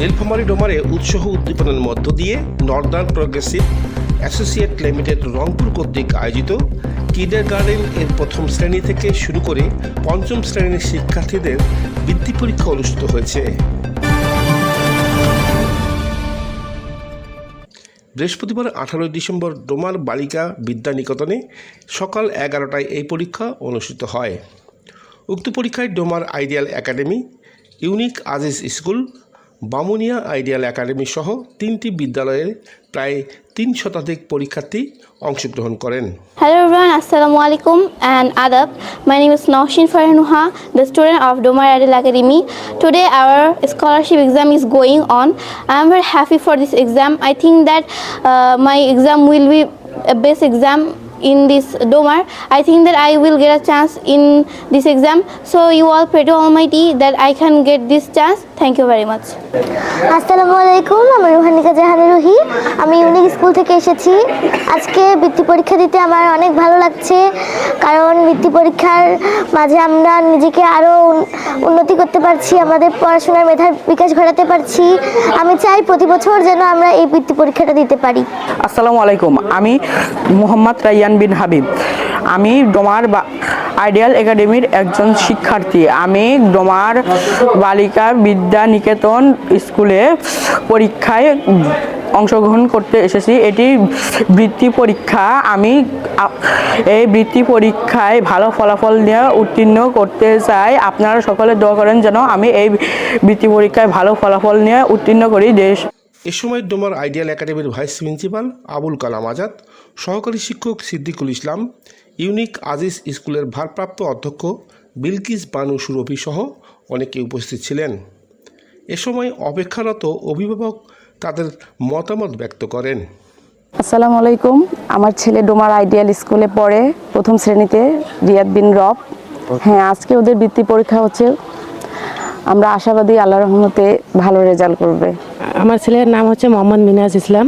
নীলফামারী ডোমারে উৎসাহ উদ্দীপনার মধ্য দিয়ে northern progressive associate limited Rangpur কর্তৃক আয়োজিত কিডার গার্ডেন এর প্রথম শ্রেণি থেকে শুরু করে পঞ্চম শ্রেণির শিক্ষার্থীদের বৃত্তি পরীক্ষা অনুষ্ঠিত হয়েছে। বৃহস্পতিবার আঠারোই ডিসেম্বর ডোমার বালিকা বিদ্যা নিকেতনে সকাল এগারোটায় এই পরীক্ষা অনুষ্ঠিত হয়। উক্ত পরীক্ষায় Domar ideal academy, unique Aziz school Bamunia ideal academy সহ তিনটি বিদ্যালয়ের প্রায় তিন শতাধিক পরীক্ষার্থী অংশগ্রহণ করেন। হ্যালো রান আসসালামু আলাইকুম অ্যান্ড আদাব my name is Nohsin Farhanuha the student of Domar ideal academy today our scholarship exam is going on I am very happy for this exam I think that my exam will be best exam in this Domar. I think that I will get a chance in this exam. So you all pray to Almighty that I can get this chance. Thank you very much. Jahan Ruhi আমি unique school থেকে এসেছি। আজকে বৃত্তি পরীক্ষা দিতে আমার অনেক ভালো লাগছে, কারণ বৃত্তি পরীক্ষার মাঝে আমরা নিজেকে আরও উন্নতি করতে পারছি, আমাদের পড়াশোনার মেধার বিকাশ ঘটাতে পারছি। আমি চাই প্রতি বছর যেন আমরা এই বৃত্তি পরীক্ষাটা দিতে পারি। আসসালামু আলাইকুম, আমি মোহাম্মদ রাইয়ান বিন হাবিব। আমি ডোমার বা, আইডিয়াল একাডেমির একজন শিক্ষার্থী। আমি ডোমার বালিকা বিদ্যা নিকেতন স্কুলে পরীক্ষায় অংশগ্রহণ করতে এসেছি। এটি বৃত্তি পরীক্ষা। আমি এই বৃত্তি পরীক্ষায় ভালো ফলাফল নিয়ে উত্তীর্ণ করতে চাই। আপনারা সকলে দোয়া করেন যেন আমি এই বৃত্তি পরীক্ষায় ভালো ফলাফল নিয়ে উত্তীর্ণ করি দেশ। এ সময় ডোমার আইডিয়াল একাডেমির ভাইস প্রিন্সিপাল আবুল কালাম আজাদ, সহকারী শিক্ষক সিদ্দিকুল ইসলাম, ইউনিক আজিজ স্কুলের ভারপ্রাপ্ত অধ্যক্ষ বিলকিস বানু সুরভি সহ অনেকে উপস্থিত ছিলেন। এ সময় অপেক্ষারত অভিভাবক তাদের মতামত ব্যক্ত করেন। আসসালামু আলাইকুম। আমার ছেলে ডোমার আইডিয়াল স্কুলে পড়ে প্রথম শ্রেণীতে রিয়াদ বিন রব। হ্যাঁ আজকে ওদের বৃত্তি পরীক্ষা হচ্ছে। আমরা আশাবাদী আল্লাহ রহমতে ভালো রেজাল্ট করবে। আমার ছেলের নাম হচ্ছে মোহাম্মদ মিনাজ ইসলাম।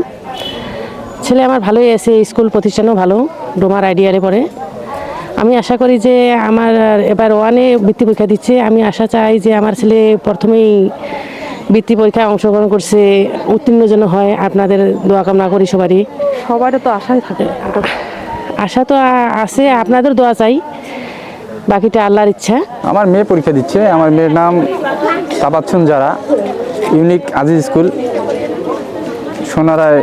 ছেলে আমার ভালোই আছে স্কুল প্রতিষ্ঠানও ভালো ডোমার আইডিয়ারে পড়ে। আমি আশা করি যে আমার এবার ওয়ানে বৃত্তি পরীক্ষা দিচ্ছে। আমি আশা চাই যে আমার ছেলে প্রথমেই বৃত্তি পরীক্ষায় অংশগ্রহণ করছে উত্তীর্ণ যেন হয় আপনাদের দোয়া কামনা করি সবারই। সবারও তো আশাই থাকে। আশা তো আছে আপনাদের দোয়া চাই বাকিটা আল্লাহর ইচ্ছা। আমার মেয়ে পরীক্ষা দিচ্ছে আমার মেয়ের নাম তাবাচ্ছুন যারা ইউনিক আজিজ স্কুল সোনারায়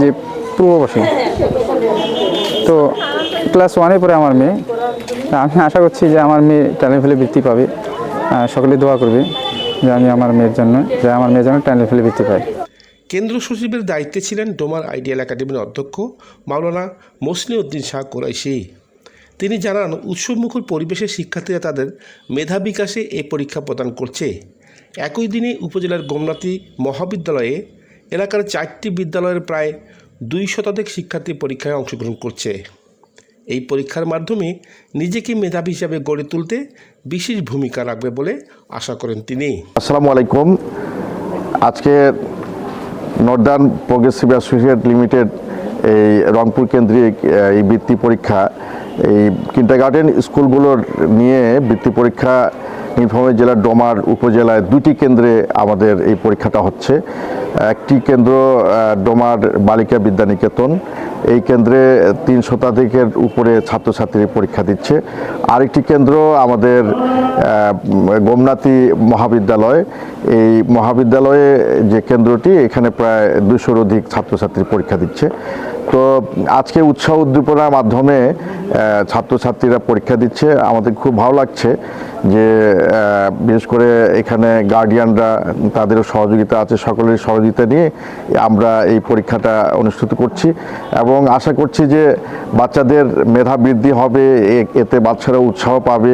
যে পূর্ববাসী তো ক্লাস ওয়ানে পড়ে আমার মেয়ে। আমি আশা করছি যে আমার মেয়ে ট্যালেন্ট ফেলে বৃত্তি পাবে। সকলে দোয়া করবে। যে আমি আমার মেয়ের জন্য, যে আমার মেয়ের জন্য ফেলে বৃত্তি পায় কেন্দ্র সচিবের দায়িত্বে ছিলেন ডোমার আইডিয়াল একাডেমির অধ্যক্ষ মাওলানা মসনি উদ্দিন শাহ কোরাইশি। তিনি জানান, উৎসবমুখর পরিবেশে শিক্ষার্থীরা তাদের মেধা বিকাশে এই পরীক্ষা প্রদান করছে। একই দিনে উপজেলার গোমনাথী মহাবিদ্যালয়ে এলাকার চারটি বিদ্যালয়ের প্রায় দুই শতাধিক শিক্ষার্থী পরীক্ষায় অংশগ্রহণ করছে। এই পরীক্ষার মাধ্যমে নিজেকে মেধাবী হিসাবে গড়ে তুলতে বিশেষ ভূমিকা রাখবে বলে আশা করেন তিনি। আসসালামু আলাইকুম। আজকে নর্দার্ন প্রোগ্রেসিভ অ্যাসোসিয়েট লিমিটেড এই রংপুর কেন্দ্রিক এই বৃত্তি পরীক্ষা, এই কিন্টারগার্ডেন স্কুলগুলোর নিয়ে বৃত্তি পরীক্ষা নীলফামারী জেলার ডোমার উপজেলায় দুটি কেন্দ্রে আমাদের এই পরীক্ষাটা হচ্ছে। একটি কেন্দ্র ডোমার বালিকা বিদ্যানিকেতন। এই কেন্দ্রে তিন শতাধিকের উপরে ছাত্রছাত্রী পরীক্ষা দিচ্ছে। আরেকটি কেন্দ্র আমাদের আহ, গোমনাথী মহাবিদ্যালয়। এই মহাবিদ্যালয়ে যে কেন্দ্রটি এখানে প্রায় দুশোর অধিক ছাত্রছাত্রী পরীক্ষা দিচ্ছে। তো আজকে উৎসাহ উদ্দীপনার মাধ্যমে ছাত্রছাত্রীরা পরীক্ষা দিচ্ছে। আমাদের খুব ভালো লাগছে। যে বিশেষ করে এখানে গার্ডিয়ানরা তাদেরও সহযোগিতা আছে সকলের সহযোগিতা নিয়ে আমরা এই পরীক্ষাটা অনুষ্ঠিত করছি এবং আশা করছি যে বাচ্চাদের মেধা বৃদ্ধি হবে এতে বাচ্চারা উৎসাহ পাবে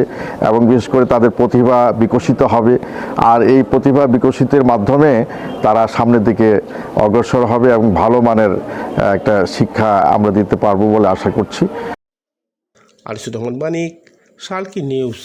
এবং বিশেষ করে তাদের প্রতিভা বিকশিত হবে। আর এই প্রতিভা বিকশিতের মাধ্যমে তারা সামনের দিকে অগ্রসর হবে এবং ভালো মানের একটা শিক্ষা আমরা দিতে পারব বলে আশা করছি। রহমান মানিক, সালকি নিউজ।